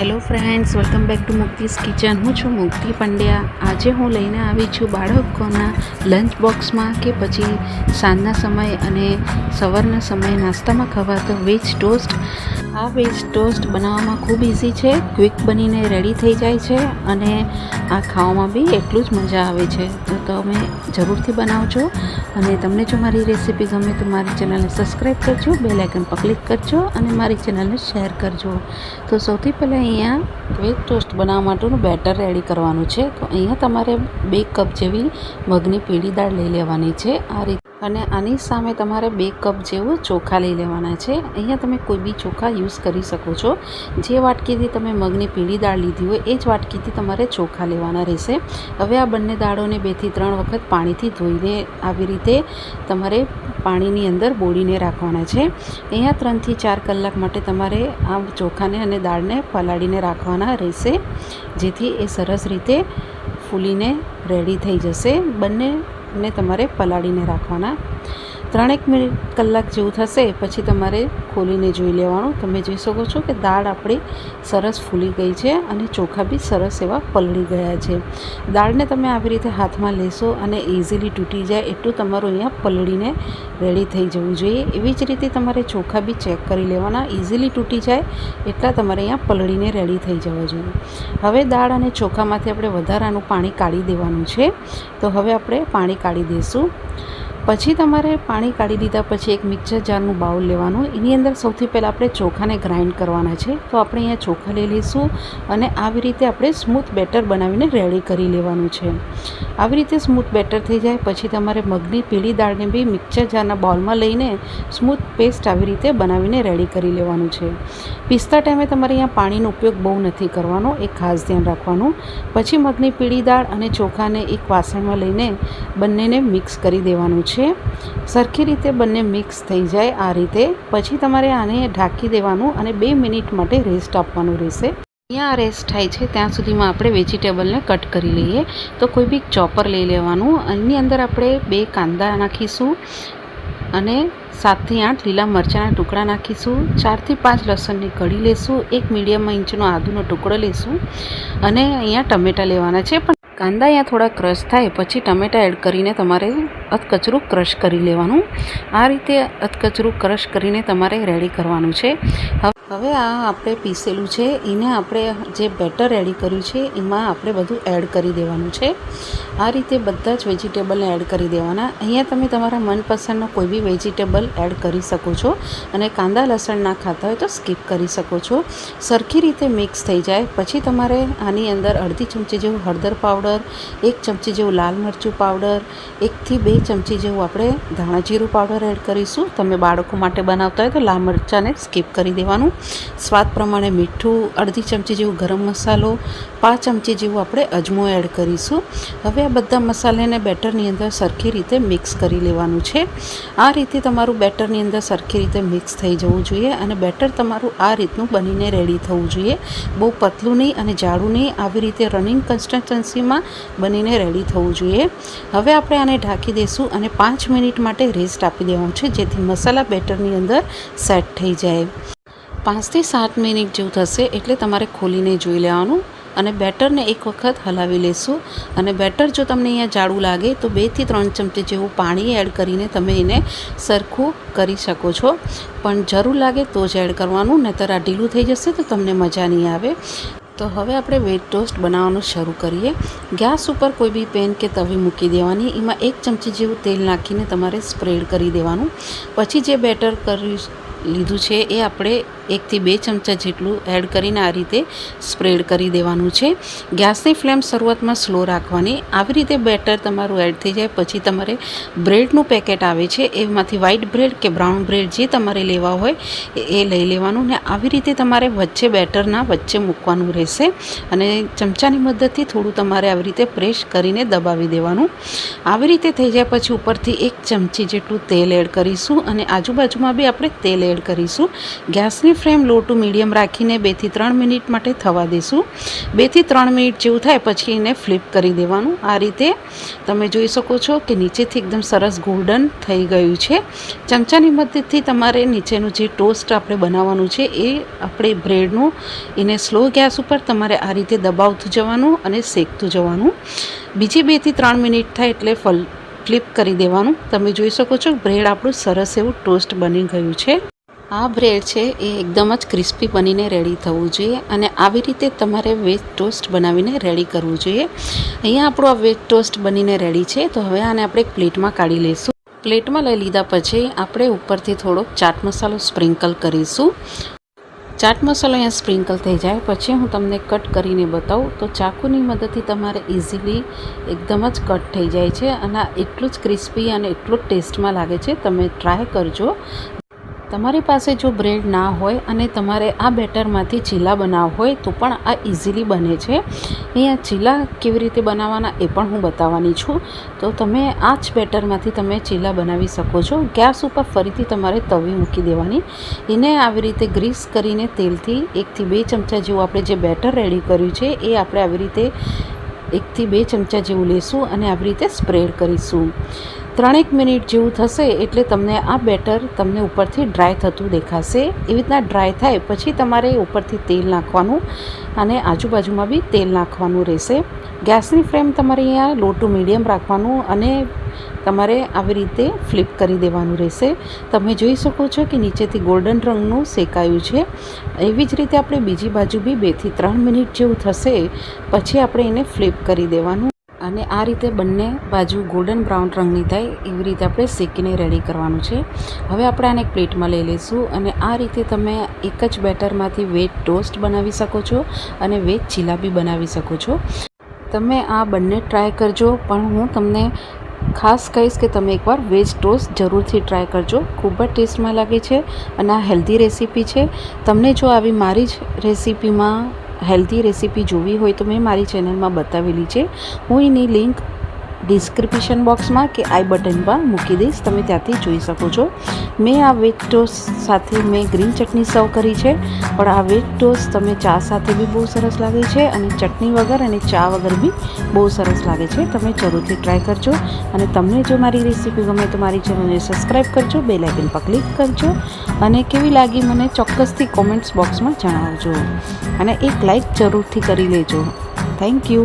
Hello friends welcome back to Mukti's kitchen હું છું મુક્તિ પંડ્યા આજે હું લઈને આવી છું બાળકોના લંચ બોક્સમાં કે પછી સાંજના સમય અને સવારના સમયે નાસ્તામાં ખવાતો વેજ ટોસ્ટ આ વેજ ટોસ્ટ બનાવવામાં ખૂબ ઇઝી છે. ક્વિક બનીને રેડી થઈ જાય છે અને આ ખાવામાં બી એટલું જ મજા આવે છે. તો તમે જરૂરથી બનાવજો અને તમને જો મારી રેસીપી ગમે તો મારી ચેનલને સબસ્ક્રાઈબ કરજો બે લાઇકન પર ક્લિક કરજો અને મારી ચેનલને શેર કરજો. તો સૌથી પહેલાં અહીંયા વેજ ટોસ્ટ બનાવવા માટેનું બેટર રેડી કરવાનું છે. તો અહીંયા તમારે બે કપ જેવી મગની પીળી દાળ લઈ લેવાની છે. આ રીતે અને આની સામે તમારે બે કપ જેવું ચોખા લઈ લેવાના છે. અહીંયા તમે કોઈ બી ચોખા યુઝ કરી શકો છો. જે વાટકીથી તમે મગની પીળી દાળ લીધી હોય, એ જ વાટકીથી તમારે ચોખા લેવાના રહેશે. હવે આ બંને દાળોને બેથી ત્રણ વખત પાણીથી ધોઈને આવી રીતે તમારે પાણીની અંદર બોળીને રાખવાના છે. અહીંયા ત્રણથી ચાર કલાક માટે તમારે આ ચોખાને અને દાળને પલાળીને રાખવાના રહેશે, જેથી એ સરસ રીતે ફૂલીને રેડી થઈ જશે. બંનેને તમારે પલાળીને રાખવાના. ત્રણેક મિનિટ કલાક જેવું થશે, પછી તમારે ખોલીને જોઈ લેવાનું. તમે જોઈ શકો છો કે દાળ આપણી સરસ ફૂલી ગઈ છે અને ચોખા બી સરસ એવા પલળી ગયા છે. દાળને તમે આવી રીતે હાથમાં લેશો અને ઇઝીલી તૂટી જાય એટલું તમારું અહીંયા પલળીને રેડી થઈ જવું જોઈએ. એવી જ રીતે તમારે ચોખા બી ચેક કરી લેવાના. ઇઝીલી તૂટી જાય એટલા તમારે અહીંયા પલળીને રેડી થઈ જવા જોઈએ. હવે દાળ અને ચોખામાંથી આપણે વધારાનું પાણી કાઢી દેવાનું છે. તો હવે આપણે પાણી કાઢી દઈશું પછી તમારે પાણી કાઢી દીધા પછી એક મિક્સર જારનું બાઉલ લેવાનું. એની અંદર સૌથી પહેલાં આપણે ચોખાને ગ્રાઇન્ડ કરવાના છે. તો આપણે અહીંયા ચોખા લઈ લઈશું અને આવી રીતે આપણે સ્મૂથ બેટર બનાવીને રેડી કરી લેવાનું છે. આવી રીતે સ્મૂથ બેટર થઈ જાય પછી તમારે મગની પીળી દાળને બી મિક્સર જારના બાઉલમાં લઈને સ્મૂથ પેસ્ટ આવી રીતે બનાવીને રેડી કરી લેવાનું છે. પીસતા ટાઈમે તમારે અહીંયા પાણીનો ઉપયોગ બહુ નથી કરવાનો, એ ખાસ ધ્યાન રાખવાનું. પછી મગની પીળી દાળ અને ચોખાને એક વાસણમાં લઈને બંનેને મિક્સ કરી દેવાનું છે. સરખી રીતે બંને મિક્સ થઈ જાય આ રીતે. પછી તમારે આને ઢાંકી દેવાનું અને બે મિનિટ માટે રેસ્ટ આપવાનું રહેશે. અહીંયા રેસ્ટ થાય છે. ત્યાં સુધીમાં આપણે વેજીટેબલને કટ કરી લઈએ. તો કોઈ બી ચોપર લઈ લેવાનું. એની અંદર આપણે બે કાંદા નાખીશું અને સાતથી આઠ લીલા મરચાંના ટુકડા નાખીશું. ચારથી પાંચ લસણની કઢી લેશું. એક મીડિયમ ઇંચનો આદુનો ટુકડો લેશું. અને અહીંયા ટમેટાં લેવાના છે. પણ કાંદા અહીંયા થોડા ક્રશ થાય, પછી ટમેટાં એડ કરીને તમારે અધકચરું ક્રશ કરી લેવાનું. આ રીતે અધકચરું ક્રશ કરીને તમારે રેડી કરવાનું છે. હવે આ આપણે પીસેલું છે, એને આપણે જે બેટર રેડી કર્યું છે, એમાં આપણે બધું એડ કરી દેવાનું છે. આ રીતે બધા જ વેજીટેબલને એડ કરી દેવાના. અહીંયા તમે તમારા મનપસંદનો કોઈ બી વેજીટેબલ એડ કરી શકો છો અને કાંદા લસણ ના ખાતા હોય તો સ્કીપ કરી શકો છો. સરખી રીતે મિક્સ થઈ જાય. પછી તમારે આની અંદર અડધી ચમચી જેવું હળદર પાવડર, એક ચમચી જેવું લાલ મરચું પાવડર, એકથી બે ચમચી જેવું આપણે ધાણા જીરું પાવડર એડ કરીશું. તમે બાળકો માટે બનાવતા હોય તો લાલ મરચાંને સ્કીપ કરી દેવાનું. સ્વાદ પ્રમાણે મીઠું, અડધી ચમચી જેવું ગરમ મસાલો, પાંચ ચમચી જેવું આપણે અજમો એડ કરીશું. હવે આ બધા મસાલાને બેટરની અંદર સરખી રીતે મિક્સ કરી લેવાનું છે. આ રીતે તમારું બેટરની અંદર સરખી રીતે મિક્સ થઈ જવું જોઈએ અને બેટર તમારું આ રીતનું બનીને રેડી થવું જોઈએ. બહુ પતલું નહીં અને જાડું નહીં, આવી રીતે રનિંગ કન્સિસ્ટન્સીમાં બનીને રેડી થવું જોઈએ. હવે આપણે આને ઢાંકી દઈશું અને પાંચ મિનિટ માટે રેસ્ટ આપી દેવાનું છે, જેથી મસાલા બેટરની અંદર સેટ થઈ જાય. પાંચથી સાત મિનિટ જેવું થશે એટલે તમારે ખોલીને જોઈ લેવાનું અને બેટરને એક વખત હલાવી લેશું. અને બેટર જો તમને અહીંયા જાડું લાગે તો બેથી ત્રણ ચમચી જેવું પાણી એડ કરીને તમે એને સરખું કરી શકો છો. પણ જરૂર લાગે તો જ એડ કરવાનું, નહીતર આ ઢીલું થઈ જશે તો તમને મજા નહીં આવે. તો હવે આપણે વેજ ટોસ્ટ બનાવવાનું શરૂ કરીએ. ગેસ ઉપર કોઈ બી પેન કે તવી મૂકી દેવાની, એમાં એક ચમચી જેવું તેલ નાખીને તમારે સ્પ્રેડ કરી દેવાનું. પછી જે બેટર કરી લીધું છે એ આપણે એકથી બે ચમચા જેટલું એડ કરીને આ રીતે સ્પ્રેડ કરી દેવાનું છે. ગેસની ફ્લેમ શરૂઆતમાં સ્લો રાખવાની. આવી રીતે બેટર તમારું એડ થઈ જાય. પછી તમારે બ્રેડનું પેકેટ આવે છે, એમાંથી વ્હાઇટ બ્રેડ કે બ્રાઉન બ્રેડ જે તમારે લેવા હોય એ લઈ લેવાનું ને આવી રીતે તમારે વચ્ચે બેટરના વચ્ચે મૂકવાનું રહેશે અને ચમચાની મદદથી થોડું તમારે આવી રીતે પ્રેસ કરીને દબાવી દેવાનું. આવી રીતે થઈ જાય પછી ઉપરથી એક ચમચી જેટલું તેલ એડ કરીશું અને આજુબાજુમાં બી આપણે તેલ એડ કરીશું. ગેસની ફ્લેમ લો ટુ મીડિયમ રાખીને બેથી ત્રણ મિનિટ માટે થવા દઈશું બેથી ત્રણ મિનિટ જેવું થાય પછી એને ફ્લિપ કરી દેવાનું. આ રીતે તમે જોઈ શકો છો કે નીચેથી એકદમ સરસ ગોલ્ડન થઈ ગયું છે. ચમચાની મદદથી તમારે નીચેનું જે ટોસ્ટ આપણે બનાવવાનું છે એ આપણે બ્રેડનું એને સ્લો ગેસ ઉપર તમારે આ રીતે દબાવતું જવાનું અને શેકતું જવાનું. બીજી બેથી ત્રણ મિનિટ થાય એટલે ફલ, ફ્લિપ કરી દેવાનું. તમે જોઈ શકો છો બ્રેડ આપણું સરસ એવું ટોસ્ટ બની ગયું છે. આ બ્રેડ છે એ એકદમ જ ક્રિસ્પી બનીને રેડી થવું જોઈએ અને આવી રીતે તમારે વેજ ટોસ્ટ બનાવીને રેડી કરવું જોઈએ. અહીંયા આપણું આ વેજ ટોસ્ટ બનીને રેડી છે, તો હવે આને આપણે એક પ્લેટમાં કાઢી લઈશું. પ્લેટમાં લઈ લીધા પછી આપણે ઉપરથી થોડોક ચાટ મસાલો સ્પ્રિંકલ કરીશું. ચાટ મસાલો અહીંયા સ્પ્રિંકલ થઈ જાય, પછી હું તમને કટ કરીને બતાવું, તો ચાકુની મદદથી તમારે ઇઝીલી એકદમ જ કટ થઈ જાય છે અને એટલું જ ક્રિસ્પી અને એટલું જ ટેસ્ટમાં લાગે છે, તમે ટ્રાય કરજો. તમારી પાસે જો બ્રેડ ના હોય અને તમારે આ બેટરમાંથી ચીલા બનાવવા હોય તો પણ આ ઇઝીલી બને છે. અહીંયા ચીલા કેવી રીતે બનાવવાના એ પણ હું બતાવવાની છું. તો તમે આ જ બેટરમાંથી તમે ચીલા બનાવી શકો છો. ગેસ ઉપર ફરીથી તમારે તવી મૂકી દેવાની. એને આવી રીતે ગ્રીસ કરીને તેલથી એકથી બે ચમચા જેવું આપણે જે બેટર રેડી કર્યું છે એ આપણે આવી રીતે એકથી બે ચમચા જેવું લેશું અને આવી રીતે સ્પ્રેડ કરીશું. ત્રણેક મિનિટ જેવું થશે એટલે તમને આ બેટર તમને ઉપરથી ડ્રાય થતું દેખાશે. એવી રીતના ડ્રાય થાય પછી તમારે ઉપરથી તેલ નાખવાનું અને આજુબાજુમાં બી તેલ નાખવાનું રહેશે. ગેસની ફ્લેમ તમારે અહીંયા લો ટુ મીડિયમ રાખવાનું અને તમારે આવી રીતે ફ્લિપ કરી દેવાનું રહેશે. તમે જોઈ શકો છો કે નીચેથી ગોલ્ડન રંગનું શેકાયું છે. એવી જ રીતે આપણે બીજી બાજુ બી બેથી ત્રણ મિનિટ જેવું થશે. પછી આપણે એને ફ્લિપ કરી દેવાનું. અને આ રીતે બંને બાજુ ગોલ્ડન બ્રાઉન રંગની થાય, એવી રીતે આપણે શેકીને રેડી કરવાનું છે. હવે આપણે આને એક પ્લેટમાં લઈ લઈશું અને આ રીતે તમે એક જ બેટરમાંથી વેજ ટોસ્ટ બનાવી શકો છો અને વેજ જિલાબી બનાવી શકો છો. તમે આ બંને ટ્રાય કરજો, પણ હું તમને ખાસ કહીશ કે તમે એકવાર વેજ ટોસ્ટ જરૂરથી ટ્રાય કરજો. ખૂબ જ ટેસ્ટમાં લાગે છે અને આ હેલ્ધી રેસીપી છે. તમને જો આવી મારી જ રેસીપીમાં હેલ્ધી રેસીપી જોવી હોય તો મેં મારી ચેનલમાં બતાવેલી છે હું એની લિંક ડિસ્ક્રિપ્શન બોક્સમાં કે આઈ બટનમાં મૂકી દઈશ. તમે ત્યાંથી જોઈ શકો છો. મેં આ વેજ ટોસ્ટ સાથે મેં ગ્રીન ચટણી સર્વ કરી છે. પણ આ વેજ ટોસ્ટ તમે ચા સાથે બી બહુ સરસ લાગે છે અને ચટણી વગર અને ચા વગર બી બહુ સરસ લાગે છે. તમે જરૂરથી ટ્રાય કરજો. અને તમને જો મારી રેસીપી ગમે તો મારી ચેનલને સબસ્ક્રાઈબ કરજો. બે લાઇકન પર ક્લિક કરજો. અને કેવી લાગી મને ચોક્કસથી કોમેન્ટ્સ બોક્સમાં જણાવજો. અને એક લાઇક જરૂરથી કરી લેજો. Thank you